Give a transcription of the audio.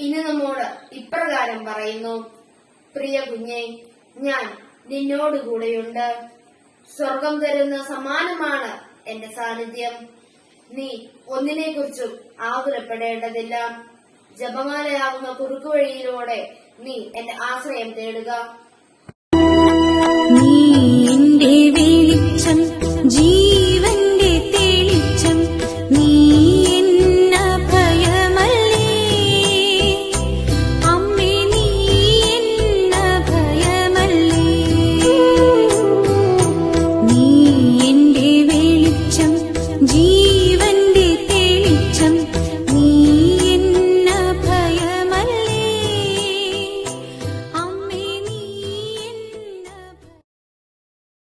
ഇനി നമ്മോട് ഇപ്രകാരം പറയുന്നു. പ്രിയ കുഞ്ഞെ ഞാൻ നിന്നോടുകൂടെയുണ്ട്. സ്വർഗം തരുന്ന സമാനമാണ് എന്റെ സാന്നിധ്യം. നീ ഒന്നിനെ കുറിച്ചും ആകുലപ്പെടേണ്ടതില്ല. ജപമാലയാകുന്ന കുറുക്കുവഴിയിലൂടെ നീ എന്റെ ആശ്രയം തേടുക. நீ